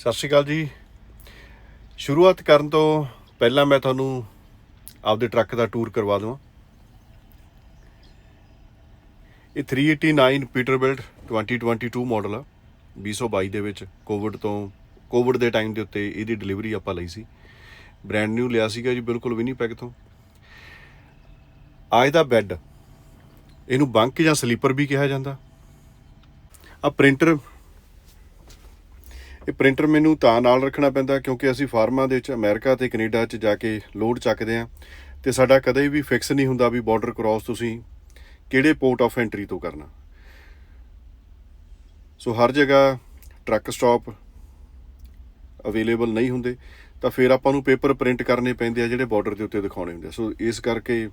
ਸਤਿ ਸ਼੍ਰੀ ਅਕਾਲ ਜੀ। ਸ਼ੁਰੂਆਤ ਕਰਨ ਤੋਂ ਪਹਿਲਾਂ ਮੈਂ ਤੁਹਾਨੂੰ ਆਪਦੇ ਟਰੱਕ ਦਾ ਟੂਰ ਕਰਵਾ ਦਵਾਂ। ਇਹ 389 ਪੀਟਰਬਿਲਟ 2022 ਮਾਡਲ ਆ 2022 ਦੇ ਵਿੱਚ ਕੋਵਿਡ ਤੋਂ ਕੋਵਿਡ ਦੇ ਟਾਈਮ ਦੇ ਉੱਤੇ ਇਹਦੀ ਡਿਲੀਵਰੀ ਆਪਾਂ ਲਈ ਸੀ। ਬ੍ਰੈਂਡ ਨਿਊ ਲਿਆ ਸੀਗਾ ਜੀ, ਬਿਲਕੁਲ ਵੀ ਨਹੀਂ ਪੈਕ ਤੋਂ ਅੱਜ ਦਾ ਬੈੱਡ ਇਹਨੂੰ ਬੰਕ ਜਾਂ ਸਲੀਪਰ ਵੀ ਕਿਹਾ ਜਾਂਦਾ। ਆ ਪ੍ਰਿੰਟਰ ਇਹ ਪ੍ਰਿੰਟਰ ਮੈਨੂੰ ਤਾਂ ਨਾਲ ਰੱਖਣਾ ਪੈਂਦਾ ਕਿਉਂਕਿ ਅਸੀਂ ਫਾਰਮਾਂ ਦੇ ਵਿੱਚ ਅਮਰੀਕਾ ਤੇ ਕੈਨੇਡਾ 'ਚ ਜਾ ਕੇ ਲੋਡ ਚੱਕਦੇ ਆ ਤੇ ਸਾਡਾ ਕਦੇ ਵੀ ਫਿਕਸ ਨਹੀਂ ਹੁੰਦਾ ਵੀ ਬਾਰਡਰ ਕ੍ਰਾਸ ਤੁਸੀਂ ਕਿਹੜੇ ਪੋਰਟ ਆਫ ਐਂਟਰੀ ਤੋਂ ਕਰਨਾ। ਸੋ ਹਰ ਜਗ੍ਹਾ ਟਰੱਕ ਸਟਾਪ ਅਵੇਲੇਬਲ ਨਹੀਂ ਹੁੰਦੇ, ਤਾਂ ਫਿਰ ਆਪਾਂ ਨੂੰ ਪੇਪਰ ਪ੍ਰਿੰਟ ਕਰਨੇ ਪੈਂਦੇ ਆ ਜਿਹੜੇ ਬਾਰਡਰ ਦੇ ਉੱਤੇ ਦਿਖਾਉਣੇ ਹੁੰਦੇ ਆ। ਸੋ ਇਸ ਕਰਕੇ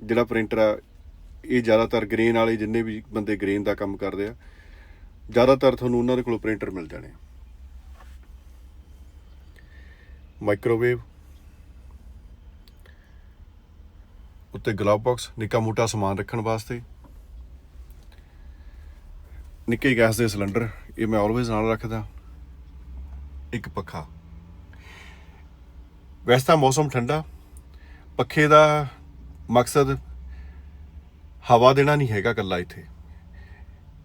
ਜਿਹੜਾ ਪ੍ਰਿੰਟਰ ਆ, ਇਹ ਜ਼ਿਆਦਾਤਰ ਗ੍ਰੇਨ ਵਾਲੇ ਜਿੰਨੇ ਵੀ ਬੰਦੇ ਗ੍ਰੇਨ ਦਾ ਕੰਮ ਕਰਦੇ ਆ ਜ਼ਿਆਦਾਤਰ ਤੁਹਾਨੂੰ ਉਹਨਾਂ ਦੇ ਕੋਲੋਂ ਪ੍ਰਿੰਟਰ ਮਿਲ ਜਾਣੇ ਆ। ਮਾਈਕ੍ਰੋਵੇਵ ਉੱਤੇ ਗਲਵ ਬਾਕਸ ਨਿੱਕਾ ਮੋਟਾ ਸਮਾਨ ਰੱਖਣ ਵਾਸਤੇ। ਨਿੱਕੇ ਗੈਸ ਦੇ ਸਿਲੰਡਰ, ਇਹ ਮੈਂ ਆਲਵੇਜ਼ ਨਾਲ ਰੱਖਦਾ। ਇੱਕ ਪੱਖਾ। ਵੈਸੇ ਤਾਂ ਮੌਸਮ ਠੰਡਾ। ਪੱਖੇ ਦਾ ਮਕਸਦ ਹਵਾ ਦੇਣਾ ਨਹੀਂ ਹੈਗਾ ਕੱਲਾ ਇੱਥੇ।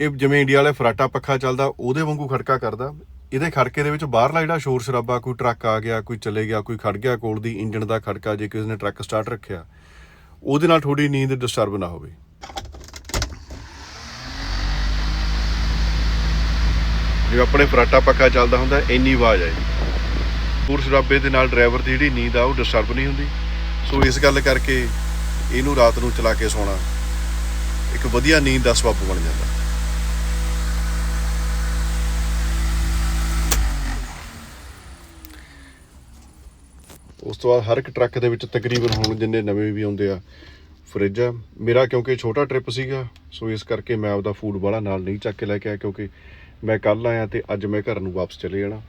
ਇਹ ਜਿਵੇਂ ਇੰਡੀਆ ਵਾਲੇ ਫਰਾਟਾ ਪੱਖਾ ਚੱਲਦਾ, ਉਹਦੇ ਵਾਂਗੂ ਖੜਕਾ ਕਰਦਾ। ਇਹਦੇ ਖੜਕੇ ਦੇ ਵਿੱਚ ਬਾਹਰਲਾ ਜਿਹੜਾ ਸ਼ੋਰ ਸ਼ਰਾਬਾ, ਕੋਈ ਟਰੱਕ ਆ ਗਿਆ, ਕੋਈ ਚਲੇ ਗਿਆ, ਕੋਈ ਖੜ ਗਿਆ ਕੋਲ ਦੀ ਇੰਜਣ ਦਾ ਖੜਕਾ, ਜੇ ਕਿਸੇ ਨੇ ਟਰੱਕ ਸਟਾਰਟ ਰੱਖਿਆ, ਉਹਦੇ ਨਾਲ ਥੋੜੀ ਨੀਂਦ ਡਿਸਟਰਬ ਨਾ ਹੋਵੇ। ਜੇ ਆਪਣੇ ਫਰਾਟਾ ਪੱਖਾ ਚੱਲਦਾ ਹੁੰਦਾ, ਇੰਨੀ ਆਵਾਜ਼ ਆਈ। ਸ਼ੋਰ ਸ਼ਰਾਬੇ ਦੇ ਨਾਲ ਡਰਾਈਵਰ ਦੀ ਜਿਹੜੀ ਨੀਂਦ ਆ, ਉਹ ਡਿਸਟਰਬ ਨਹੀਂ ਹੁੰਦੀ। ਸੋ ਇਸ ਗੱਲ ਕਰਕੇ ਇਹਨੂੰ ਰਾਤ ਨੂੰ ਚਲਾ ਕੇ ਸੌਣਾ, ਇੱਕ ਵਧੀਆ ਨੀਂਦ ਦਾ ਸਬੱਬ ਬਣ ਜਾਂਦਾ। ਉਸ ਤੋਂ ਬਾਅਦ ਹਰ ਇੱਕ ਟਰੱਕ ਦੇ ਵਿੱਚ ਤਕਰੀਬਨ ਹੁਣ ਜਿੰਨੇ ਨਵੇਂ ਵੀ ਆਉਂਦੇ ਆ ਫ੍ਰਿਜ ਆ। ਮੇਰਾ ਕਿਉਂਕਿ ਛੋਟਾ ਟ੍ਰਿਪ ਸੀਗਾ, ਸੋ ਇਸ ਕਰਕੇ ਮੈਂ ਆਪਦਾ ਫੂਡ ਵਾਲਾ ਨਾਲ ਨਹੀਂ ਚੱਕ ਕੇ ਲੈ ਕੇ ਆਇਆ, ਕਿਉਂਕਿ ਮੈਂ ਕੱਲ ਆਇਆ ਤੇ ਅੱਜ ਮੈਂ ਘਰ ਨੂੰ ਵਾਪਸ ਚਲੇ ਜਾਣਾ।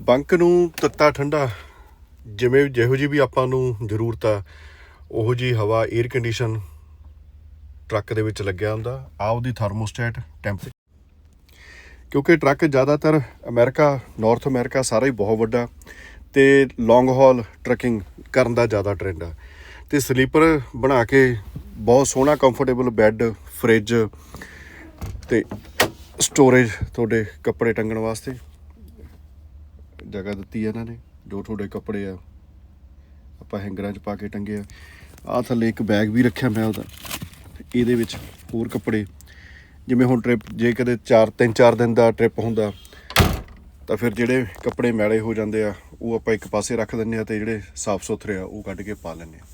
ਬੰਕ ਨੂੰ ਤੱਤਾ ਠੰਡਾ, ਜਿਵੇਂ ਜਿਹੋ ਜੀ ਵੀ ਆਪਾਂ ਨੂੰ ਜ਼ਰੂਰਤ ਆ, ਉਹੋ ਜੀ ਹਵਾ 에ਅਰ ਕੰਡੀਸ਼ਨ ਟਰੱਕ ਦੇ ਵਿੱਚ ਲੱਗਿਆ ਹੁੰਦਾ ਆ ਉਹਦੀ ਥਰਮੋਸਟੈਟ ਟੈਂਪਰੇਚਰ ਕਿਉਂਕਿ ਟਰੱਕ ਜ਼ਿਆਦਾਤਰ ਅਮਰੀਕਾ, ਨਾਰਥ ਅਮਰੀਕਾ ਸਾਰਾ ਹੀ ਬਹੁਤ ਵੱਡਾ ਤੇ ਲੌਂਗ ਹਾਲ ਟਰੈਕਿੰਗ ਕਰਨ ਦਾ ਜ਼ਿਆਦਾ ਟ੍ਰੈਂਡ ਆ। ਤੇ ਸਲੀਪਰ ਬਣਾ ਕੇ ਬਹੁਤ ਸੋਹਣਾ ਕੰਫਰਟੇਬਲ ਬੈੱਡ ਫ੍ਰਿਜ ਤੇ ਸਟੋਰੇਜ ਤੁਹਾਡੇ ਕੱਪੜੇ ਟੰਗਣ ਵਾਸਤੇ। ਜਗ੍ਹਾ ਦਿੱਤੀ ਹੈ ਇਹਨਾਂ ਨੇ, ਜੋ ਤੁਹਾਡੇ ਕੱਪੜੇ ਆ, ਆਪਾਂ ਹੈਂਗਰਾਂ 'ਚ ਪਾ ਕੇ ਟੰਗੇ ਆ। ਆ ਥੱਲੇ ਇੱਕ ਬੈਗ ਵੀ ਰੱਖਿਆ ਮੈਂ ਉਹਦਾ। ਇਹਦੇ ਵਿੱਚ ਹੋਰ ਕੱਪੜੇ। ਜਿਵੇਂ ਹੁਣ ਟ੍ਰਿਪ ਜੇ ਕਦੇ 4 3 4 ਦਿਨ ਦਾ ਟ੍ਰਿਪ ਹੁੰਦਾ, ਤਾਂ ਫਿਰ ਜਿਹੜੇ ਕੱਪੜੇ ਮੈਲੇ ਹੋ ਜਾਂਦੇ ਆ, ਉਹ ਆਪਾਂ ਇੱਕ ਪਾਸੇ ਰੱਖ ਦਿੰਨੇ ਆ ਤੇ ਜਿਹੜੇ ਸਾਫ਼ ਸੁਥਰੇ ਆ, ਉਹ ਕੱਢ ਕੇ ਪਾ ਲੈਂਦੇ ਆ।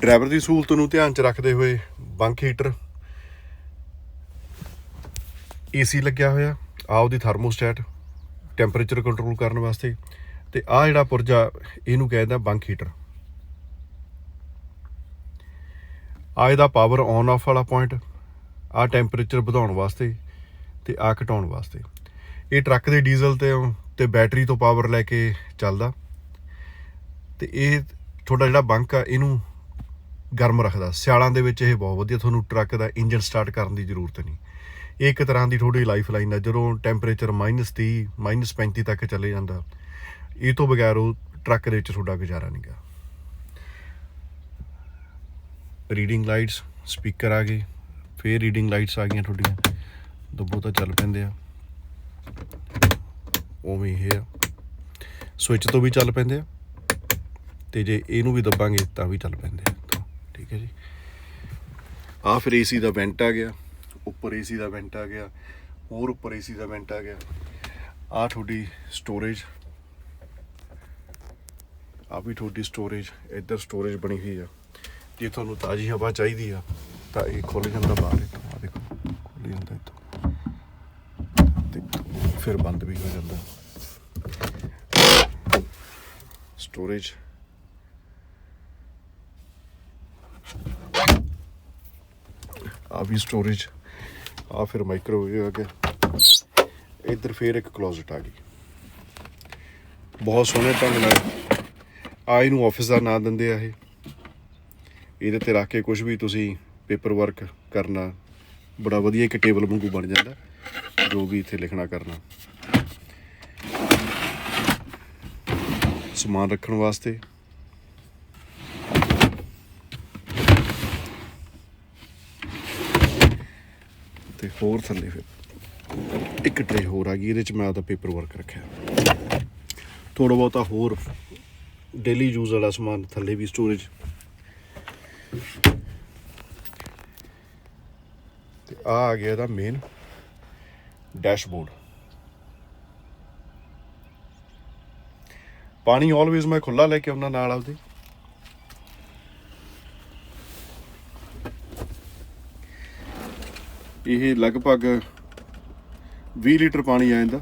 ਡਰਾਈਵਰ ਦੀ ਸਹੂਲਤ ਨੂੰ ਧਿਆਨ 'ਚ ਰੱਖਦੇ ਹੋਏ ਬੰਕ ਹੀਟਰ ਏਸੀ ਲੱਗਿਆ ਹੋਇਆ, ਆ ਉਹਦੀ ਥਰਮੋਸਟੈਟ ਟੈਂਪਰੇਚਰ ਕੰਟਰੋਲ ਕਰਨ ਵਾਸਤੇ, ਤੇ ਆਹ ਜਿਹੜਾ ਪੁਰਜਾ, ਇਹਨੂੰ ਕਹਿੰਦਾ ਬੰਕ ਹੀਟਰ ਆ ਇਹਦਾ ਪਾਵਰ ਔਨ ਆਫ ਵਾਲਾ ਪੁਆਇੰਟ ਆ ਟੈਂਪਰੇਚਰ ਵਧਾਉਣ ਵਾਸਤੇ ਤੇ ਆ ਘਟਾਉਣ ਵਾਸਤੇ। ਇਹ ਟਰੱਕ ਦੇ ਡੀਜ਼ਲ ਤੇ ਤੇ ਬੈਟਰੀ ਤੋਂ ਪਾਵਰ ਲੈ ਕੇ ਚੱਲਦਾ। ਤੇ ਇਹ ਤੁਹਾਡਾ ਜਿਹੜਾ ਬੰਕ ਆ, ਇਹਨੂੰ ਗਰਮ ਰੱਖਦਾ। ਸਿਆਲਾਂ ਦੇ ਵਿੱਚ ਇਹ ਬਹੁਤ ਵਧੀਆ, ਤੁਹਾਨੂੰ ਟਰੱਕ ਦਾ ਇੰਜਨ ਸਟਾਰਟ ਕਰਨ ਦੀ ਜ਼ਰੂਰਤ ਨਹੀਂ। ਇਹ ਇੱਕ ਤਰ੍ਹਾਂ ਦੀ ਤੁਹਾਡੀ ਲਾਈਫ ਲਾਈਨ ਹੈ ਜਦੋਂ ਟੈਂਪਰੇਚਰ -30 -35 ਤੱਕ ਚਲੇ ਜਾਂਦਾ। ਇਹ ਤੋਂ ਬਗੈਰ ਉਹ ਟਰੱਕ ਦੇ ਵਿੱਚ ਤੁਹਾਡਾ ਗੁਜ਼ਾਰਾ ਨਹੀਂਗਾ ਰੀਡਿੰਗ ਲਾਈਟਸ ਸਪੀਕਰ ਆ ਗਏ, ਫੇਰ ਰੀਡਿੰਗ ਲਾਈਟਸ ਆ ਗਈਆਂ ਤੁਹਾਡੀਆਂ ਦੋ ਤਾਂ ਚੱਲ ਪੈਂਦੇ ਆ। ਉਵੇਂ ਹੀ ਇਹ ਆ। ਸਵਿਚ ਤੋਂ ਵੀ ਚੱਲ ਪੈਂਦੇ ਆ, ਤੇ ਜੇ ਇਹਨੂੰ ਵੀ ਦੱਬਾਂਗੇ ਤਾਂ ਵੀ ਚੱਲ ਪੈਂਦੇ ਆ। ਠੀਕ ਹੈ ਜੀ। ਆ ਫਿਰ ਏਸੀ ਦਾ ਵੈਂਟ ਆ ਗਿਆ, ਉੱਪਰ ਏਸੀ ਦਾ ਵੈਂਟ ਆ ਗਿਆ, ਹੋਰ ਉੱਪਰ ਏਸੀ ਦਾ ਵੈਂਟ ਆ ਗਿਆ। ਆ ਤੁਹਾਡੀ ਸਟੋਰੇਜ ਆ ਵੀ ਤੁਹਾਡੀ ਸਟੋਰੇਜ ਇੱਧਰ ਸਟੋਰੇਜ ਬਣੀ ਹੋਈ ਆ। ਜੇ ਤੁਹਾਨੂੰ ਤਾਜ਼ੀ ਹਵਾ ਚਾਹੀਦੀ ਆ। ਤਾਂ ਇਹ ਖੁੱਲ ਜਾਂਦਾ ਬਾਹਰ ਇੱਥੋਂ ਆ ਦੇਖੋ ਖੁੱਲ ਜਾਂਦਾ ਇੱਥੋਂ। ਤੇ ਫਿਰ ਬੰਦ ਵੀ ਹੋ ਜਾਂਦਾ। ਸਟੋਰੇਜ ਆ ਵੀ ਸਟੋਰੇਜ ਆ ਫਿਰ ਮਾਈਕ੍ਰੋਵੇਵ ਆ ਗਿਆ। ਇੱਧਰ ਫਿਰ ਇੱਕ ਕਲੋਜ਼ਟ ਆ ਗਈ। ਬਹੁਤ ਸੋਹਣੇ ਢੰਗ ਨਾਲ। ਆ ਇਹਨੂੰ ਆਫਿਸ ਦਾ ਨਾਂ ਦਿੰਦੇ ਆ ਇਹ। ਇਹਦੇ ਤੇ ਰੱਖ ਕੇ ਕੁਝ ਵੀ ਤੁਸੀਂ ਪੇਪਰ ਵਰਕ ਕਰਨਾ, ਬੜਾ ਵਧੀਆ ਇੱਕ ਟੇਬਲ ਵਾਂਗੂ ਬਣ ਜਾਂਦਾ, ਜੋ ਵੀ ਇੱਥੇ ਲਿਖਣਾ ਕਰਨਾ। ਸਮਾਨ ਰੱਖਣ ਵਾਸਤੇ। ਤੇ ਹੋਰ ਥੱਲੇ ਫਿਰ ਇੱਕ ਟਰੇ ਹੋਰ ਆ ਗਈ, ਇਹਦੇ ਚ ਮੈਂ ਆਪਦਾ ਪੇਪਰ ਵਰਕ ਰੱਖਿਆ। ਥੋੜਾ ਬਹੁਤਾ ਹੋਰ ਡੇਲੀ ਯੂਜ਼ ਵਾਲਾ ਸਮਾਨ ਥੱਲੇ ਵੀ ਸਟੋਰੇਜ ਤੇ ਆ ਆ ਗਿਆ ਇਹਦਾ ਮੇਨ ਡੈਸ਼ਬੋਰਡ ਪਾਣੀ ਆਲਵੇਜ਼ ਮੈਂ ਖੁੱਲਾ ਲੈ ਕੇ ਆਉਣਾ ਨਾਲ ਆਪਦੇ। ਇਹ ਲਗਭਗ 20 ਲੀਟਰ ਪਾਣੀ ਆ ਜਾਂਦਾ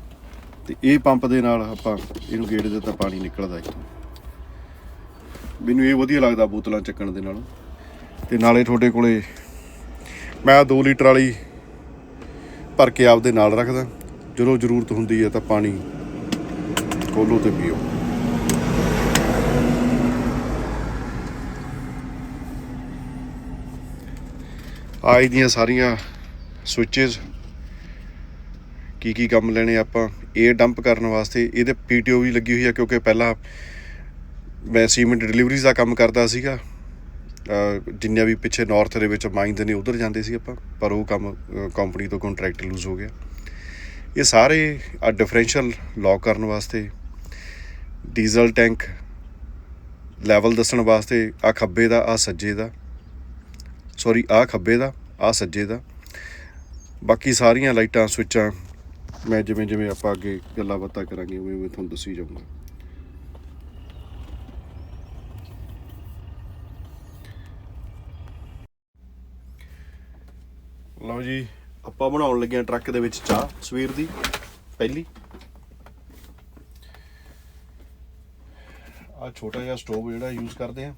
ਤੇ ਇਹ ਪੰਪ ਦੇ ਨਾਲ ਆਪਾਂ ਇਹਨੂੰ ਗੇੜ ਦਿੱਤਾ, ਪਾਣੀ ਨਿਕਲਦਾ ਇੱਥੋਂ। ਮੈਨੂੰ ਇਹ ਵਧੀਆ ਲੱਗਦਾ ਬੋਤਲਾਂ ਚੱਕਣ ਦੇ ਨਾਲ। ਤੇ ਨਾਲੇ ਤੁਹਾਡੇ ਕੋਲੇ ਮੈਂ 2 ਲੀਟਰ ਵਾਲੀ ਭਰ ਕੇ ਆਪਦੇ ਨਾਲ ਰੱਖਦਾ। ਜਦੋਂ ਜ਼ਰੂਰਤ ਹੁੰਦੀ ਹੈ ਤਾਂ ਪਾਣੀ ਖੋਲੋ ਤੇ ਪੀਓ। ਆਈ ਦੀਆਂ ਸਾਰੀਆਂ ਸਵਿਚਸ ਕੀ ਕੀ ਕੰਮ ਲੈਣੇ ਆਪਾਂ 에ਅਰ ਡੰਪ ਕਰਨ ਵਾਸਤੇ ਇਹਦੇ ਪੀਟੀਓ ਵੀ ਲੱਗੀ ਹੋਈ ਆ ਕਿਉਂਕਿ ਪਹਿਲਾਂ ਮੈਂ ਸੀਮੈਂਟ ਡਿਲੀਵਰੀਜ਼ ਦਾ ਕੰਮ ਕਰਦਾ ਸੀਗਾ। ਜਿੰਨੀਆਂ ਵੀ ਪਿੱਛੇ ਨਾਰਥ ਦੇ ਵਿੱਚ ਮਾਈਨਸ ਨੇ, ਉਧਰ ਜਾਂਦੇ ਸੀ ਆਪਾਂ, ਪਰ ਉਹ ਕੰਮ ਕੰਪਨੀ ਤੋਂ ਕੰਟਰੈਕਟ ਲੂਜ਼ ਹੋ ਗਿਆ। ਇਹ ਸਾਰੇ ਆ ਡਿਫਰੈਂਸ਼ੀਅਲ ਲੌਕ ਕਰਨ ਵਾਸਤੇ ਡੀਜ਼ਲ ਟੈਂਕ ਲੈਵਲ ਦੱਸਣ ਵਾਸਤੇ, ਆ ਖੱਬੇ ਦਾ, ਆ ਸੱਜੇ ਦਾ ਸੌਰੀ ਆ ਖੱਬੇ ਦਾ, ਆ ਸੱਜੇ ਦਾ। ਬਾਕੀ ਸਾਰੀਆਂ ਲਾਈਟਾਂ, ਸਵਿੱਚਾਂ, ਮੈਂ ਜਿਵੇਂ ਜਿਵੇਂ ਆਪਾਂ ਅੱਗੇ ਗੱਲਾਂ ਬਾਤਾਂ ਕਰਾਂਗੇ ਉਵੇਂ ਉਵੇਂ ਤੁਹਾਨੂੰ ਦੱਸੀ ਜਾਊਂਗਾ। ਲਓ ਜੀ। ਆਪਾਂ ਬਣਾਉਣ ਲੱਗੇ ਹਾਂ ਟਰੱਕ ਦੇ ਵਿੱਚ ਚਾਹ, ਸਵੇਰ ਦੀ, ਪਹਿਲੀ। ਆ ਛੋਟਾ ਜਿਹਾ ਸਟੋਵ ਜਿਹੜਾ ਯੂਜ਼ ਕਰਦੇ ਆ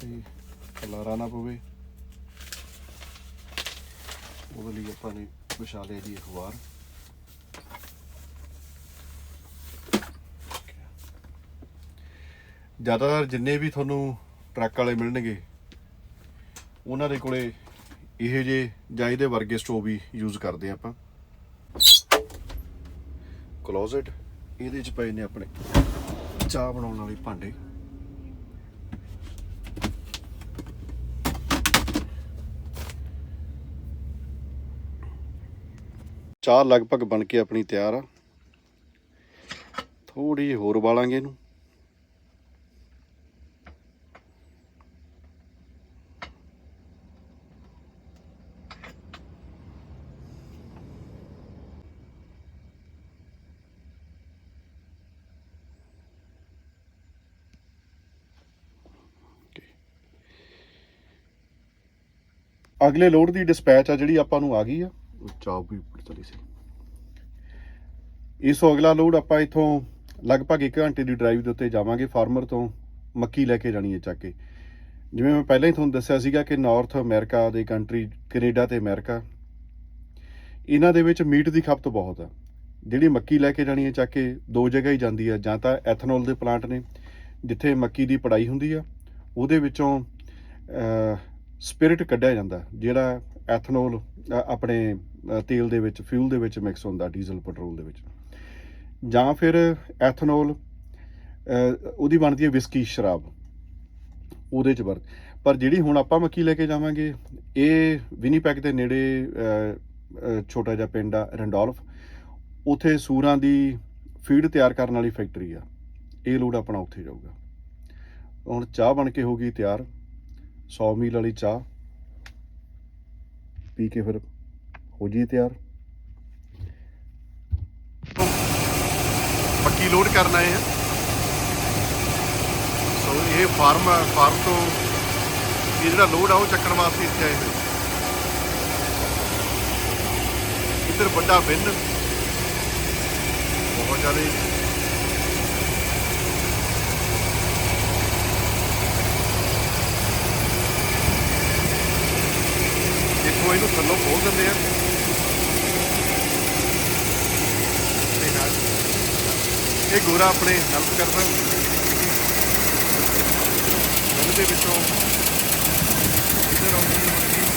ਤੇ ਖਲਾਰਾ ਨਾ ਪਵੇ। ਉਹਦੇ ਲਈ ਆਪਾਂ ਨੇ ਵਿਛਾ ਲਿਆ ਜੀ ਅਖਬਾਰ ਜ਼ਿਆਦਾਤਰ ਜਿੰਨੇ ਵੀ ਤੁਹਾਨੂੰ ਟਰੱਕ ਵਾਲੇ ਮਿਲਣਗੇ ਉਹਨਾਂ ਦੇ ਕੋਲੇ ਇਹੋ ਜਿਹੇ ਜਾਂ ਇਹਦੇ ਵਰਗੇ ਸਟੋਵ ਵੀ ਯੂਜ਼ ਕਰਦੇ ਆ ਆਪਾਂ। ਕਲੋਜ਼ਟ ਇਹਦੇ ਚ ਪਏ ਨੇ ਆਪਣੇ ਚਾਹ ਬਣਾਉਣ ਵਾਲੇ ਭਾਂਡੇ। ਚਾਹ ਲਗਭਗ ਬਣ ਕੇ ਆਪਣੀ ਤਿਆਰ ਆ। ਥੋੜੀ ਜਿਹੀ ਹੋਰ ਉਬਾਲਾਂਗੇ ਇਹਨੂੰ। ਅਗਲੇ ਲੋਡ ਦੀ ਡਿਸਪੈਚ ਆ ਜਿਹੜੀ ਆਪਾਂ ਨੂੰ ਆ ਗਈ ਆ। ਚਾਹ ਵੀ ਉੱਪਰ ਚਲੀ ਸੀ। ਇਸ ਤੋਂ ਅਗਲਾ ਲੋਡ ਆਪਾਂ ਇਥੋਂ ਲਗਭਗ 1 ਘੰਟੇ ਦੀ ਡਰਾਈਵ ਦੇ ਉੱਤੇ ਜਾਵਾਂਗੇ ਫਾਰਮਰ ਤੋਂ ਮੱਕੀ ਲੈ ਕੇ ਜਾਣੀ ਹੈ ਚੱਕ ਕੇ। ਜਿਵੇਂ ਮੈਂ ਪਹਿਲਾਂ ਹੀ ਤੁਹਾਨੂੰ ਦੱਸਿਆ ਸੀਗਾ ਕਿ ਨਾਰਥ ਅਮਰੀਕਾ ਦੇ ਕੰਟਰੀ ਕੈਨੇਡਾ ਤੇ ਅਮਰੀਕਾ ਇਹਨਾਂ ਦੇ ਵਿੱਚ ਮੀਟ ਦੀ ਖਪਤ ਬਹੁਤ ਆ। ਜਿਹੜੀ ਮੱਕੀ ਲੈ ਕੇ ਜਾਣੀ ਹੈ ਚੱਕ ਕੇ ਦੋ ਜਗ੍ਹਾ ਹੀ ਜਾਂਦੀ ਆ ਜਾਂ ਤਾਂ ਐਥਨੋਲ ਦੇ ਪਲਾਂਟ ਨੇ ਜਿੱਥੇ ਮੱਕੀ ਦੀ ਪੜਾਈ ਹੁੰਦੀ ਆ ਉਹਦੇ ਵਿੱਚੋਂ ਸਪਿਰਿਟ ਕੱਢਿਆ ਜਾਂਦਾ, ਜਿਹੜਾ ਐਥਨੋਲ ਆਪਣੇ ਤੇਲ ਦੇ ਵਿੱਚ, ਫਿਊਲ ਦੇ ਵਿੱਚ ਮਿਕਸ ਹੁੰਦਾ, ਡੀਜ਼ਲ, ਪੈਟਰੋਲ ਦੇ ਵਿੱਚ। ਜਾਂ ਫਿਰ ਐਥਨੋਲ ਉਹਦੀ ਬਣਦੀ ਹੈ ਵਿਸਕੀ ਸ਼ਰਾਬ। ਉਹਦੇ ਚ ਵਰਤ, ਪਰ ਜਿਹੜੀ ਹੁਣ ਆਪਾਂ ਮੱਕੀ ਲੈ ਕੇ ਜਾਵਾਂਗੇ, ਇਹ ਵਿਨੀਪੈਗ ਦੇ ਨੇੜੇ ਛੋਟਾ ਜਿਹਾ ਪਿੰਡ ਆ, ਰੈਂਡੋਲਫ। ਉਥੇ ਸੂਰਾਂ ਦੀ ਫੀਡ ਤਿਆਰ ਕਰਨ ਵਾਲੀ ਫੈਕਟਰੀ ਆ। ਇਹ ਲੋਡ ਆਪਣਾ ਉੱਥੇ ਜਾਊਗਾ। ਹੁਣ ਚਾਹ ਬਣ ਕੇ ਹੋ ਗਈ ਤਿਆਰ। 100 ਮੀਲ ਵਾਲੀ ਚਾਹ। ਪੀ ਕੇ ਫਿਰ ਹੋ ਜੀ ਤਿਆਰ। ਪੱਕੀ ਲੋਡ ਕਰਨ ਆਏ ਆ। ਸੋ ਇਹ ਫਾਰਮ ਫਾਰਮ ਤੋਂ ਇਹ ਜਿਹੜਾ ਲੋਡ ਆ, ਉਹ ਚੱਕਣ ਵਾਸਤੇ ਇੱਥੇ ਆਏ ਹੋਏ। ਇੱਧਰ ਵੱਡਾ ਬਿੰਨ ਬਹੁਤ ਜ਼ਿਆਦਾ ਦੇਖੋ ਇਹਨੂੰ ਥੱਲੋਂ ਖੋਲ ਦਿੰਦੇ ਆ। ਤੇ ਨਾਲ ਇਹ ਗੋਰਾ ਆਪਣੇ ਹੈਲਪ ਕਰਦਾ। ਉਹਦੇ ਵਿੱਚੋਂ ਇਧਰ ਆਉਂਦੀ ਹੈ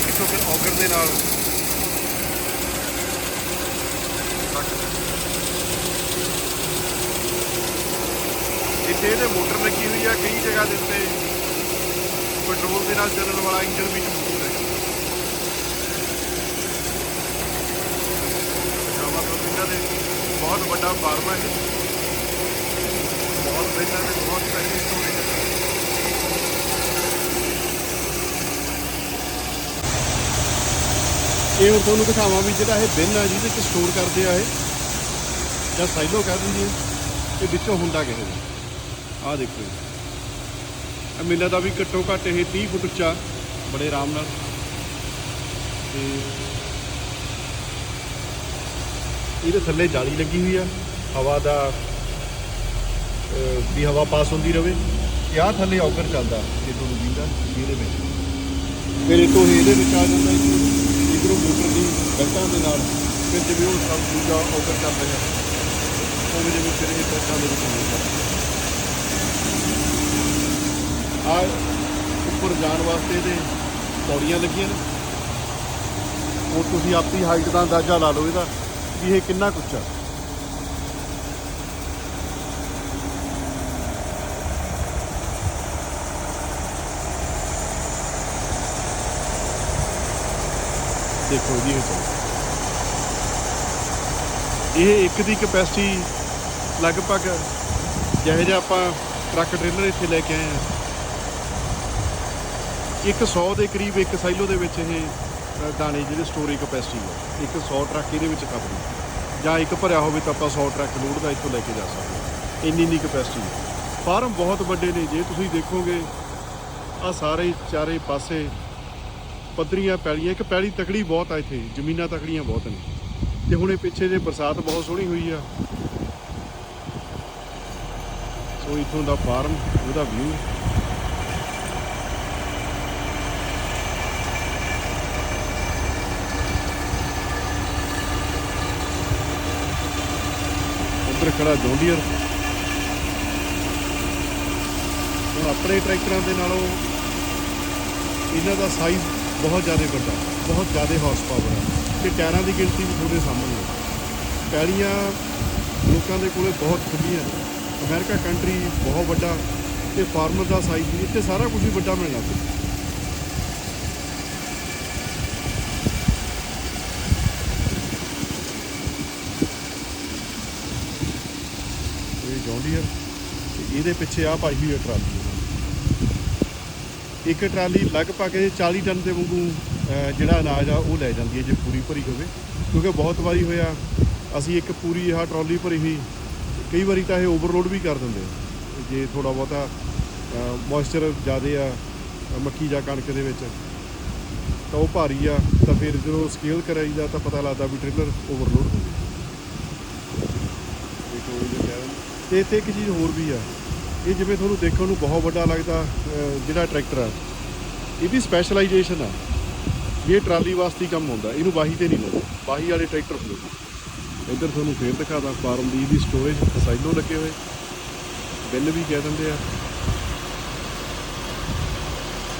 ਇੱਥੋਂ ਫਿਰ ਔਗਰ ਦੇ ਨਾਲ। ਇੱਥੇ ਇਹਦੇ ਮੋਟਰ ਲੱਗੀ ਹੋਈ ਆ, ਕਈ ਜਗ੍ਹਾ ਦੇ ਉੱਤੇ। ਪੈਟਰੋਲ ਦੇ ਨਾਲ ਚੱਲਣ ਵਾਲਾ ਇੰਜਨ ਵੀ ਮੌਜੂਦ ਹੈ ਜਾਵਾ ਤੋਂ ਇਹਨਾਂ ਦੇ ਬਹੁਤ ਵੱਡਾ ਫਾਰਮ ਹੈ। ਬਹੁਤ ਪਹਿਲਾਂ ਦੇ ਬਹੁਤ ਪਹਿਲੀ ਸਟੋਰੀ ਹੈ ਇਹ ਹੁਣ ਤੁਹਾਨੂੰ ਦਿਖਾਵਾਂ ਵੀ ਜਿਹੜਾ ਇਹ ਬਿੰਨ ਆ ਜਿਹਦੇ ਚ ਸਟੋਰ ਕਰਦੇ ਆ ਇਹ। ਜਾਂ ਸਾਈਲੋ ਕਹਿ ਦਿੰਦੀ ਹੈ ਇਹ ਵਿੱਚੋਂ ਹੁੰਦਾ ਕਿਸੇ ਦਾ ਆਹ ਦੇਖੋ ਇਹ ਮੇਲਾ ਦਾ ਵੀ ਘੱਟੋ ਘੱਟ ਇਹ 30 ਫੁੱਟ ਉੱਚਾ, ਬੜੇ ਆਰਾਮ ਨਾਲ। ਤੇ ਇਹਦੇ ਥੱਲੇ ਜਾਲੀ ਲੱਗੀ ਹੋਈ ਆ। ਹਵਾ ਦਾ ਵੀ ਹਵਾ ਪਾਸ ਹੁੰਦੀ ਰਵੇ। ਇਹ ਆਹ ਥੱਲੇ ਔਕਰ ਚੱਲਦਾ ਇਹ ਤੁਹਾਨੂੰ ਦਿੰਦਾ ਇਹਦੇ ਵਿੱਚ। ਫਿਰ ਇਹ ਇਹਦੇ ਵਿੱਚ ਆ ਜਾਂਦਾ ਇਧਰੋਂ ਮੋਟਰ ਦੀ ਬੈਲਟਾਂ ਦੇ ਨਾਲ, ਫਿਰ ਜਿਵੇਂ ਉਹ ਸਭ ਦੂਜਾ ਔਗਰ ਚੱਲ ਰਿਹਾ ਉਹਦੇ ਜਿਵੇਂ ਫਿਰ ਇਹ ਟਰੱਕਾਂ ਦੇ ਵਿੱਚ ਆ ਉੱਪਰ ਜਾਣ ਵਾਸਤੇ ਇਹਦੇ ਪੌੜੀਆਂ ਲੱਗੀਆਂ ਨੇ। ਉਹ ਤੁਸੀਂ ਆਪਣੀ ਹਾਈਟ ਦਾ ਅੰਦਾਜ਼ਾ ਲਾ ਲਓ ਇਹਦਾ। ਵੀ ਇਹ ਕਿੰਨਾ ਕੁ ਉੱਚਾ ਦੇਖੋ ਜੀ ਇਹ ਇਹ ਇੱਕ ਦੀ ਕਪੈਸਿਟੀ ਲਗਭਗ ਜਿਹੇ ਜਿਹਾ ਆਪਾਂ ਟਰੱਕ ਟ੍ਰੇਲਰ ਇੱਥੇ ਲੈ ਕੇ ਆਏ ਆ। ਇੱਕ 100 ਦੇ ਕਰੀਬ ਇੱਕ ਸਾਈਲੋ ਦੇ ਵਿੱਚ ਇਹ ਦਾਣੇ ਜਿਹੜੇ ਸਟੋਰੇਜ ਕਪੈਸਿਟੀ ਹੈ ਇੱਕ 100 ਟਰੱਕ ਇਹਦੇ ਵਿੱਚ ਖਪਦੇ ਜਾਂ ਇੱਕ ਭਰਿਆ ਹੋਵੇ ਤਾਂ ਆਪਾਂ 100 ਟਰੱਕ ਲੋਡ ਦਾ ਇੱਥੋਂ ਲੈ ਕੇ ਜਾ ਸਕਦੇ ਇੰਨੀ ਇੰਨੀ ਕਪੈਸਿਟੀ ਫਾਰਮ ਬਹੁਤ ਵੱਡੇ ਨੇ। ਜੇ ਤੁਸੀਂ ਦੇਖੋਗੇ ਆ ਸਾਰੇ ਚਾਰੇ ਪਾਸੇ ਪੱਧਰੀਆਂ ਪੈਲੀਆਂ, ਇੱਕ ਪੈਲੀ ਤਕੜੀ ਬਹੁਤ ਆ ਇੱਥੇ, ਜ਼ਮੀਨਾਂ ਤਕੜੀਆਂ ਬਹੁਤ ਨੇ। ਤੇ ਹੁਣ ਇਹ ਪਿੱਛੇ ਜੇ ਬਰਸਾਤ ਬਹੁਤ ਸੋਹਣੀ ਹੋਈ ਆ। ਸੋ ਇੱਥੋਂ ਦਾ ਫਾਰਮ, ਉਹਦਾ ਵਿਊ ਉੱਧਰ ਖੜਾ, ਜੌਂਡੀਅਰ। ਹੁਣ ਆਪਣੇ ਟਰੈਕਟਰਾਂ ਦੇ ਨਾਲੋਂ ਇਹਨਾਂ ਦਾ ਸਾਈਜ਼ ਬਹੁਤ ਜ਼ਿਆਦਾ ਵੱਡਾ, ਬਹੁਤ ਜ਼ਿਆਦਾ ਹਾਰਸ ਪਾਵਰ ਹੈ ਤੇ ਟਾਇਰਾਂ ਦੀ ਗਿਣਤੀ ਵੀ ਤੁਹਾਡੇ ਸਾਹਮਣੇ ਹੈ ਟਾਇਰੀਆਂ ਲੋਕਾਂ ਦੇ ਕੋਲੇ ਬਹੁਤ ਖੁੱਲੀਆਂ ਨੇ। ਅਮਰੀਕਾ ਕੰਟਰੀ ਬਹੁਤ ਵੱਡਾ ਤੇ ਫਾਰਮਰ ਦਾ ਸਾਈਜ਼ ਵੀ, ਇੱਥੇ ਸਾਰਾ ਕੁਝ ਹੀ ਵੱਡਾ ਮਿਲਣਾ ਸੀ ਇਹ ਜੌਂਡੀਅਰ ਤੇ ਇਹਦੇ ਪਿੱਛੇ ਆ ਪਾਈ ਹੋਈ ਹੈ ਟਰਾਲੀ। ਇੱਕ ਟਰਾਲੀ ਲਗਭਗ ਇਹ 40 ਟਨ ਦੇ ਵਾਂਗੂ ਜਿਹੜਾ ਅਨਾਜ ਆ, ਉਹ ਲੈ ਜਾਂਦੀ ਹੈ ਜੇ ਪੂਰੀ ਭਰੀ ਹੋਵੇ। ਕਿਉਂਕਿ ਬਹੁਤ ਵਾਰੀ ਹੋਇਆ, ਅਸੀਂ ਇੱਕ ਪੂਰੀ ਆਹ ਟਰਾਲੀ ਭਰੀ ਹੋਈ, ਕਈ ਵਾਰੀ ਤਾਂ ਇਹ ਓਵਰਲੋਡ ਵੀ ਕਰ ਦਿੰਦੇ ਜੇ ਥੋੜਾ ਬਹੁਤਾ ਮੋਇਸਚਰ ਜ਼ਿਆਦੇ ਆ, ਮੱਕੀ ਜਾਂ ਕਣਕ ਦੇ ਵਿੱਚ, ਤਾਂ ਉਹ ਭਾਰੀ ਆ, ਤਾਂ ਫਿਰ ਜਦੋਂ ਸਕੇਲ ਕਰਾਈਦਾ ਤਾਂ ਪਤਾ ਲੱਗਦਾ ਵੀ ਟ੍ਰੇਲਰ ਓਵਰਲੋਡ ਹੋ ਗਿਆ ਤੇ ਇੱਥੇ ਇੱਕ ਚੀਜ਼ ਹੋਰ ਵੀ ਆ ਇਹ ਜਿਵੇਂ ਤੁਹਾਨੂੰ ਦੇਖਣ ਨੂੰ ਬਹੁਤ ਵੱਡਾ ਲੱਗਦਾ ਜਿਹੜਾ ਟਰੈਕਟਰ ਆ, ਇਹਦੀ ਸਪੈਸ਼ਲਾਈਜੇਸ਼ਨ ਆ। ਇਹ ਟਰਾਲੀ ਵਾਸਤੇ ਕੰਮ ਹੁੰਦਾ, ਇਹਨੂੰ ਬਾਹੀ ਤੇ ਨਹੀਂ ਲਾਉਂਦੇ। ਬਾਹੀ ਵਾਲੇ ਟਰੈਕਟਰ ਹੁੰਦੇ ਇੱਧਰ ਤੁਹਾਨੂੰ ਫੇਰ ਦਿਖਾਦਾ ਫਾਰਮ ਦੀ ਇਹਦੀ ਸਟੋਰੇਜ ਸਾਈਡੋਂ ਲੱਗੇ ਹੋਏ। ਬਿੱਲ ਵੀ ਕਹਿ ਦਿੰਦੇ ਆ।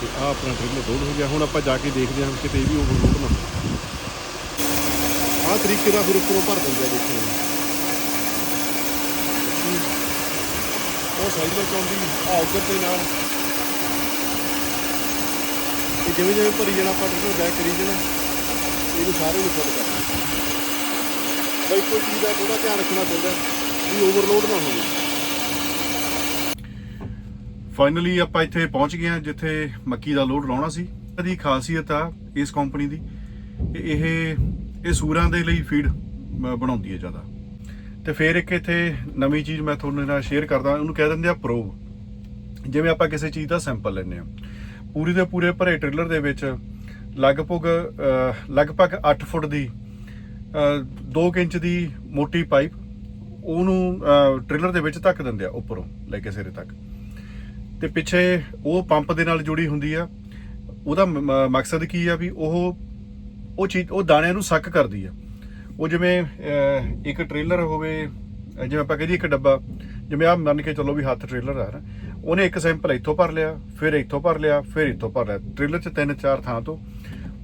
ਤੇ ਆ ਆਪਣਾ ਟ੍ਰੇਲਰ ਲੋਡ ਹੋ ਗਿਆ। ਹੁਣ ਆਪਾਂ ਜਾ ਕੇ ਦੇਖਦੇ ਹਾਂ ਕਿਤੇ ਇਹ ਵੀ ਓਵਰਲੋਡ ਨਾ ਹੋਵੇ। ਆਹ ਤਰੀਕੇ ਦਾ ਫਿਰ ਉੱਪਰੋਂ ਭਰ ਦਿੰਦੇ ਆ ਦੇਖੋ। ਉਹ ਸਾਈਡ ਤੋਂ ਚੌਂਦੀ ਆ ਉੱਧਰ ਤੇ ਨਾਲ। ਤੇ ਜਿਵੇਂ ਜਿਵੇਂ ਭਰੀ ਜਾਣਾ ਆਪਾਂ ਟਰੈਕਟਰ ਬੈਕ ਕਰੀ ਜਾਣਾ, ਇਹਨੂੰ ਸਾਰੇ ਨੂੰ ਫੁੱਲ ਕਰਨਾ। ਬਈ ਕੋਈ ਚੀਜ਼ ਦਾ ਥੋੜਾ ਧਿਆਨ ਰੱਖਣਾ ਪੈਂਦਾ, ਵੀ ਓਵਰਲੋਡ ਨਾ ਹੋਵੇ। ਫਾਈਨਲੀ ਆਪਾਂ ਇੱਥੇ ਪਹੁੰਚ ਗਏ ਹਾਂ, ਜਿੱਥੇ ਮੱਕੀ ਦਾ ਲੋਡ ਲਾਉਣਾ ਸੀ। ਇਹਦੀ ਖਾਸੀਅਤ ਆ ਇਸ ਕੰਪਨੀ ਦੀ। ਇਹ ਇਹ ਸੂਰਾਂ ਦੇ ਲਈ ਫੀਡ ਬਣਾਉਂਦੀ ਹੈ ਜ਼ਿਆਦਾ। ਤੇ ਫਿਰ ਇੱਕ ਇੱਥੇ ਨਵੀਂ ਚੀਜ਼ ਮੈਂ ਤੁਹਾਨੂੰ ਨਾਲ ਸ਼ੇਅਰ ਕਰਦਾ, ਉਹਨੂੰ ਕਹਿ ਦਿੰਦੇ ਆ ਪ੍ਰੋਬ ਜਿਵੇਂ ਆਪਾਂ ਕਿਸੇ ਚੀਜ਼ ਦਾ ਸੈਂਪਲ ਲੈਂਦੇ ਆ ਪੂਰੀ ਦੇ ਪੂਰੇ ਭਰੇ ਟ੍ਰੇਲਰ ਦੇ ਵਿੱਚ ਲਗਭਗ ਲਗਭਗ 8 ਫੁੱਟ ਦੀ 2 ਇੰਚ ਦੀ ਮੋਟੀ ਪਾਈਪ ਉਹਨੂੰ ਟ੍ਰੇਲਰ ਦੇ ਵਿੱਚ ਧੱਕ ਦਿੰਦੇ ਆ ਉੱਪਰੋਂ, ਲੈ ਕੇ ਸਿਰੇ ਤੱਕ। ਤੇ ਪਿੱਛੇ ਉਹ ਪੰਪ ਦੇ ਨਾਲ ਜੁੜੀ ਹੁੰਦੀ ਆ। ਉਹਦਾ ਮਕਸਦ ਕੀ ਆ ਵੀ ਉਹ ਉਹ ਚੀਜ਼, ਉਹ ਦਾਣਿਆਂ ਨੂੰ ਸੱਕ ਕਰਦੀ ਆ। ਉਹ ਜਿਵੇਂ ਇੱਕ ਟ੍ਰੇਲਰ ਹੋਵੇ ਜਿਵੇਂ ਆਪਾਂ ਕਹਦੇ ਇੱਕ ਡੱਬਾ, ਜਿਵੇਂ ਆ ਮੰਨ ਕੇ ਚੱਲੋ ਵੀ ਹੱਥ ਟ੍ਰੇਲਰ ਆ ਨਾ, ਉਹਨੇ ਇੱਕ ਸੈਂਪਲ ਇੱਥੋਂ ਭਰ ਲਿਆ, ਫਿਰ ਇੱਥੋਂ ਭਰ ਲਿਆ, ਫਿਰ ਇੱਥੋਂ ਭਰ ਲਿਆ। ਟ੍ਰੇਲਰ 'ਚ ਤਿੰਨ ਚਾਰ ਥਾਂ ਤੋਂ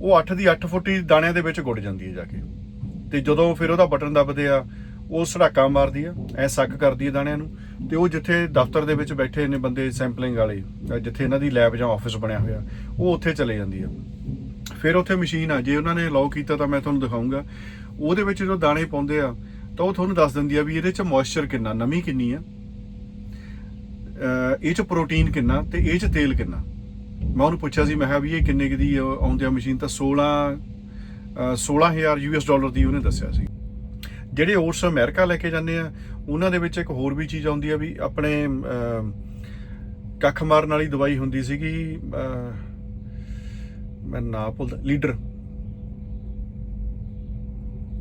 ਉਹ 8 ਦੀ 8 ਫੁੱਟੀ ਦਾਣਿਆਂ ਦੇ ਵਿੱਚ ਗੁੱਡ ਜਾਂਦੀ ਹੈ ਜਾ ਕੇ। ਤੇ ਜਦੋਂ ਫਿਰ ਉਹਦਾ ਬਟਨ ਦੱਬਦੇ ਆ, ਉਹ ਸੜਾਕਾ ਮਾਰਦੀ ਆ, ਐ ਸੱਕ ਕਰਦੀ ਆ ਦਾਣਿਆਂ ਨੂੰ, ਤੇ ਉਹ ਜਿੱਥੇ ਦਫ਼ਤਰ ਦੇ ਵਿੱਚ ਬੈਠੇ ਨੇ ਬੰਦੇ ਸੈਂਪਲਿੰਗ ਵਾਲੇ ਜਿੱਥੇ ਇਹਨਾਂ ਦੀ ਲੈਬ ਜਾਂ ਆਫਿਸ ਬਣਿਆ ਹੋਇਆ, ਉਹ ਉੱਥੇ ਚਲੇ ਜਾਂਦੀ ਆ। ਫਿਰ ਉੱਥੇ ਮਸ਼ੀਨ ਆ, ਜੇ ਉਹਨਾਂ ਨੇ ਅਲਾਉ ਕੀਤਾ ਤਾਂ ਮੈਂ ਤੁਹਾਨੂੰ ਦਿਖਾਉਂਗਾ ਉਹਦੇ ਵਿੱਚ ਜਦੋਂ ਦਾਣੇ ਪਾਉਂਦੇ ਆ ਤਾਂ ਉਹ ਤੁਹਾਨੂੰ ਦੱਸ ਦਿੰਦੀ ਆ ਵੀ ਇਹਦੇ ਚ ਮੋਇਸਚਰ ਕਿੰਨਾ ਨਮੀ ਕਿੰਨੀ ਆ ਇਹ ਚ ਪ੍ਰੋਟੀਨ ਕਿੰਨਾ ਤੇ ਇਹ ਚ ਤੇਲ ਕਿੰਨਾ। ਮੈਂ ਉਹਨੂੰ ਪੁੱਛਿਆ ਸੀ ਮੈਂ ਕਿਹਾ ਵੀ ਇਹ ਕਿੰਨੇ ਕੁ ਦੀ ਅਹ, ਆਉਂਦੀ ਆ ਮਸ਼ੀਨ ਤਾਂ 16 ਅਹ, 16000 ਯੂਐਸ ਡਾਲਰ ਦੀ ਉਹਨੇ ਦੱਸਿਆ ਸੀ। ਜਿਹੜੇ ਓਟਸ ਅਮਰੀਕਾ ਲੈ ਕੇ ਜਾਂਦੇ ਆ ਉਹਨਾਂ ਦੇ ਵਿੱਚ ਇੱਕ ਹੋਰ ਵੀ ਚੀਜ਼ ਆਉਂਦੀ ਆ ਵੀ ਆਪਣੇ ਕੱਖ ਮਾਰਨ ਵਾਲੀ ਦਵਾਈ ਹੁੰਦੀ ਸੀਗੀ ਮੈਂ ਨਾ ਭੁੱਲਦਾ ਲੀਡਰ।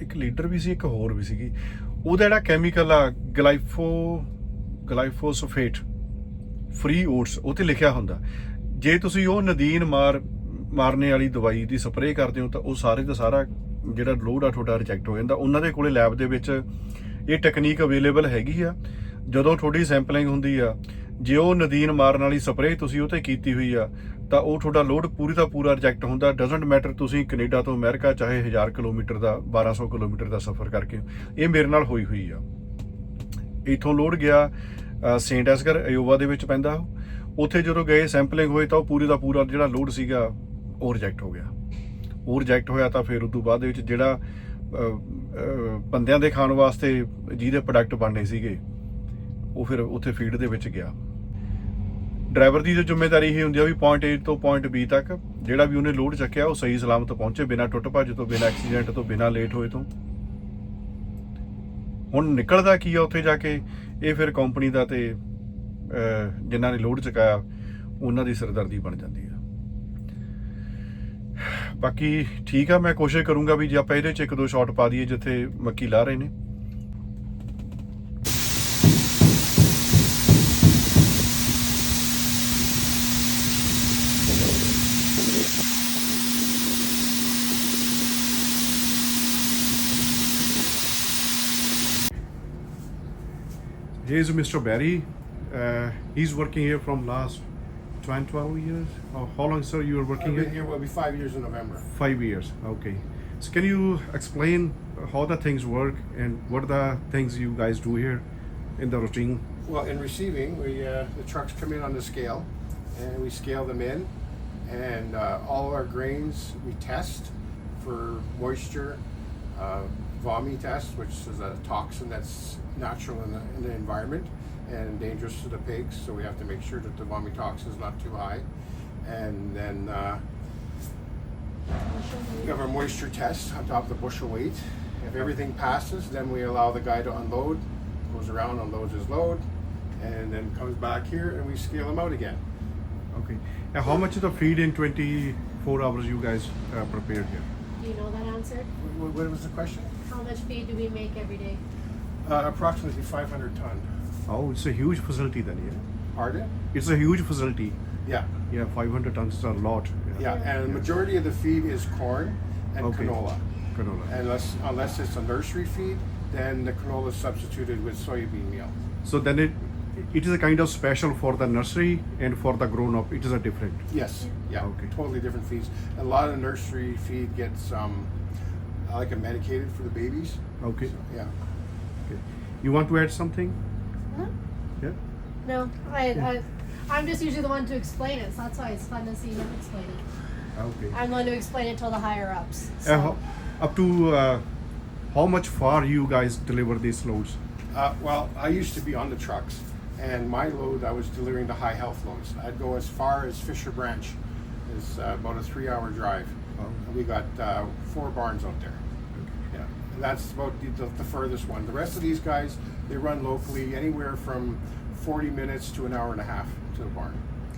ਇੱਕ ਲੀਡਰ ਵੀ ਸੀ, ਇੱਕ ਹੋਰ ਵੀ ਸੀਗੀ। ਉਹਦਾ ਜਿਹੜਾ ਕੈਮੀਕਲ ਆ ਗਲਾਈਫੋ ਗਲਾਈਫੋਸਫੇਟ ਫ੍ਰੀ ਓਟਸ ਉਹ ਤੇ ਲਿਖਿਆ ਹੁੰਦਾ। ਜੇ ਤੁਸੀਂ ਉਹ ਨਦੀਨ ਮਾਰ, ਮਾਰਨੇ ਵਾਲੀ ਦਵਾਈ ਦੀ ਸਪਰੇਅ ਕਰਦੇ ਹੋ, ਤਾਂ ਉਹ ਸਾਰੇ ਦਾ ਸਾਰਾ ਜਿਹੜਾ ਲੋਡ ਆ, ਤੁਹਾਡਾ ਰਿਜੈਕਟ ਹੋ ਜਾਂਦਾ। ਉਹਨਾਂ ਦੇ ਕੋਲੇ ਲੈਬ ਦੇ ਵਿੱਚ ਇਹ ਟੈਕਨੀਕ ਅਵੇਲੇਬਲ ਹੈਗੀ ਆ। ਜਦੋਂ ਤੁਹਾਡੀ ਸੈਂਪਲਿੰਗ ਹੁੰਦੀ ਆ, ਜੇ ਉਹ ਨਦੀਨ ਮਾਰਨ ਵਾਲੀ ਸਪਰੇਅ ਤੁਸੀਂ ਉਹ ਤੇ ਕੀਤੀ ਹੋਈ ਆ ਤਾਂ ਉਹ ਤੁਹਾਡਾ ਲੋਡ ਪੂਰੀ ਦਾ ਪੂਰਾ ਰਿਜੈਕਟ ਹੁੰਦਾ। ਡਸਨਟ ਮੈਟਰ ਤੁਸੀਂ ਕੈਨੇਡਾ ਤੋਂ ਅਮਰੀਕਾ ਚਾਹੇ 1000 ਕਿਲੋਮੀਟਰ ਦਾ 1200 ਕਿਲੋਮੀਟਰ ਦਾ ਸਫ਼ਰ ਕਰਕੇ। ਇਹ ਮੇਰੇ ਨਾਲ ਹੋਈ ਹੋਈ ਆ। ਇਥੋਂ ਲੋਡ ਗਿਆ ਸੇਂਟ ਐਸਗਰ ਅਯੋਵਾ ਦੇ ਵਿੱਚ ਪੈਂਦਾ ਉੱਥੇ ਜਦੋਂ ਗਏ ਸੈਂਪਲਿੰਗ ਹੋਈ ਤਾਂ ਉਹ ਪੂਰੀ ਦਾ ਪੂਰਾ ਜਿਹੜਾ ਲੋਡ ਸੀਗਾ, ਉਹ ਰਿਜੈਕਟ ਹੋ ਗਿਆ। ਉਹ ਰਿਜੈਕਟ ਹੋਇਆ ਤਾਂ ਫਿਰ ਉਸ ਤੋਂ ਬਾਅਦ ਦੇ ਵਿੱਚ ਜਿਹੜਾ ਬੰਦਿਆਂ ਦੇ ਖਾਣ ਵਾਸਤੇ ਜਿਹਦੇ ਪ੍ਰੋਡਕਟ ਬਣਨੇ ਸੀਗੇ, ਉਹ ਫਿਰ ਉੱਥੇ ਫੀਲਡ ਦੇ ਵਿੱਚ ਗਿਆ। ਡਰਾਈਵਰ ਦੀ ਜੋ ਜ਼ਿੰਮੇਵਾਰੀ ਇਹ ਹੁੰਦੀ ਆ ਵੀ ਪੁਆਇੰਟ A ਤੋਂ ਪੁਆਇੰਟ B ਤੱਕ ਜਿਹੜਾ ਵੀ ਉਹਨੇ ਲੋਡ ਚੱਕਿਆ, ਉਹ ਸਹੀ ਸਲਾਮਤ ਪਹੁੰਚੇ, ਬਿਨਾਂ ਟੁੱਟ ਭੱਜ ਤੋਂ, ਬਿਨਾਂ ਐਕਸੀਡੈਂਟ ਤੋਂ, ਬਿਨਾਂ ਲੇਟ ਹੋਏ ਤੋਂ। ਹੁਣ ਨਿਕਲਦਾ ਕੀ ਆ ਉੱਥੇ ਜਾ ਕੇ? ਇਹ ਫਿਰ ਕੰਪਨੀ ਦਾ ਤੇ ਜਿਨ੍ਹਾਂ ਨੇ ਲੋਡ ਚੁਕਾਇਆ, ਉਹਨਾਂ ਦੀ ਸਰਦਰਦੀ ਬਣ ਜਾਂਦੀ ਆ। ਬਾਕੀ ਠੀਕ ਆ, ਮੈਂ ਕੋਸ਼ਿਸ਼ ਕਰੂੰਗਾ ਵੀ ਜੇ ਆਪਾਂ ਇਹਦੇ ਚ ਇੱਕ ਦੋ ਸ਼ਾਟ ਪਾ ਦਈਏ, ਜਿੱਥੇ ਮੱਕੀ ਲਾ ਰਹੇ ਨੇ। Here's Mr. Barry. Uh, he's working here from last 10, 12 years. Oh, how long, sir, you were working I've here? been here, will be five years in November. Five years. Okay. So can you explain how the things work and what are the things you guys do here in the routine? Well, in receiving, we, uh, the trucks come in on the scale and we scale them in. And uh, all of our grains we test for moisture, uh, VOMI test, which is a toxin that's natural in the, in the environment and dangerous to the pigs. So we have to make sure that the VOMI toxin is not too high. And then uh, we have our moisture test on top of the bushel weight. If everything passes, then we allow the guy to unload, goes around, unloads his load, and then comes back here and we scale him out again. Okay. Now, how much is the feed in 24 hours you guys uh, prepared here? Do you know that answer? What, what was the question? How much feed do we make every day? Uh, approximately 500 ton. Oh, it's a huge facility then, yeah. Pardon? It's a huge facility. Yeah, Yeah, 500 tons is a lot. yeah, and the majority of the feed is corn and Okay. canola. Canola. Unless unless it's a nursery feed, then the canola is substituted with soybean meal. So then it it is a kind of special for the nursery and for the grown up. It is a different. Yes, yeah, Okay. totally different feeds. A lot of nursery feed gets um, like a medicated for the babies. Okay. So, yeah. okay. You want to add something? No. Yeah. No, I, I, I'm just usually the one to explain it, so that's why it's fun to see him explain it. Okay. I'm the one to explain it to the higher ups. So. Uh, up to uh, how much far you guys deliver these loads? Uh, well, I used to be on the trucks, and my load I was delivering the high health loads. I'd go as far as Fisher Branch, is uh, about a three-hour drive. Oh. We got uh, four barns out there. And that's about the, the, the furthest one. The rest of these guys, they run locally, anywhere from 40 minutes to an hour and a half to the barn.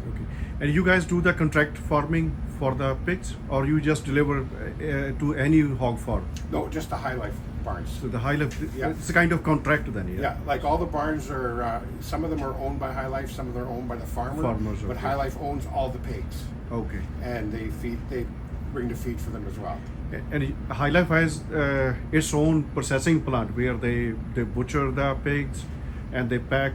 Okay. And you guys do the contract farming for the pigs, or you just deliver uh, to any hog farm? No, just the high life barns. So the high life, Yeah. it's a kind of contract then, yeah. Yeah, like all the barns are, uh, some of them are owned by High Life, some of them are owned by the farmer. Farmers, But. High Life owns all the pigs, Okay. and they feed, they bring the feed for them as well. And High Life has uh, its own processing plant where they, they butcher the pigs, and they pack.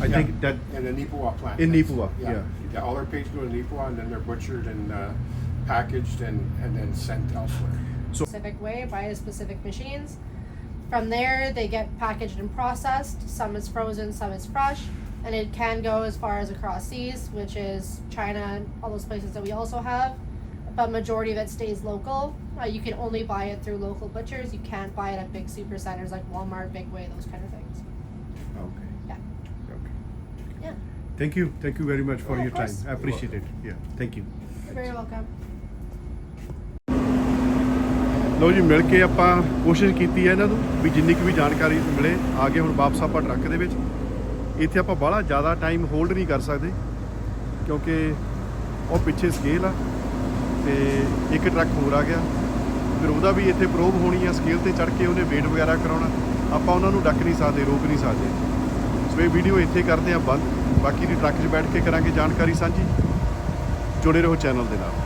I Yeah. think that In the Nipawa plant. In That's- Nipawa, yeah. Yeah, all their pigs go to Nipawa and then they're butchered and uh, packaged and, and then sent elsewhere. So specific way by specific machines. From there, they get packaged and processed. Some is frozen, some is fresh, and it can go as far as across seas, which is China and all those places that we also have. But majority of it stays local. Uh, you can only buy it through local butchers. You can't buy it at big super centers like Walmart, Big Way, those kind of things. okay. Yeah. Okay. Yeah. Thank you. Thank you very much for Yeah, of your time. course. I appreciate it. Yeah. Thank you. You're very welcome. ਲੋ ਜੀ ਮਿਲ ਕੇ ਆਪਾਂ ਕੋਸ਼ਿਸ਼ ਕੀਤੀ ਹੈ ਇਹਨਾਂ ਨੂੰ ਵੀ ਜਿੰਨੀ ਕੁ ਵੀ ਜਾਣਕਾਰੀ ਮਿਲੇ ਆ ਗਏ ਹੁਣ ਵਾਪਸ ਆਪਾਂ ਟਰੱਕ ਦੇ ਵਿੱਚ ਇੱਥੇ ਆਪਾਂ ਬਾਹਲਾ ਜ਼ਿਆਦਾ ਟਾਈਮ ਹੋਲਡ ਨਹੀਂ ਕਰ ਸਕਦੇ ਕਿਉਂਕਿ ਉਹ ਪਿੱਛੇ ਸਕੇਲ ਆ ਤੇ ਇੱਕ ਟਰੱਕ ਹੋਰ ਆ ਗਿਆ। ਫਿਰ ਉਹਦਾ ਵੀ ਇੱਥੇ ਪ੍ਰੋਬ ਹੋਣੀ ਆ ਸਕੇਲ ਤੇ ਚੜ ਕੇ ਉਹਨੇ ਵੇਟ ਵਗੈਰਾ ਕਰਾਉਣਾ। ਆਪਾਂ ਉਹਨਾਂ ਨੂੰ ਡੱਕ ਨਹੀਂ ਸਕਦੇ, ਰੋਕ ਨਹੀਂ ਸਕਦੇ। ਸੋ ਇਹ ਵੀਡੀਓ ਇੱਥੇ ਕਰਦੇ ਆ ਬੰਦ। ਬਾਕੀ ਦੀ ਟਰੱਕ 'ਚ ਬੈਠ ਕੇ ਕਰਾਂਗੇ ਜਾਣਕਾਰੀ ਸਾਂਝੀ। ਜੁੜੇ ਰਹੋ ਚੈਨਲ ਦੇ ਨਾਲ।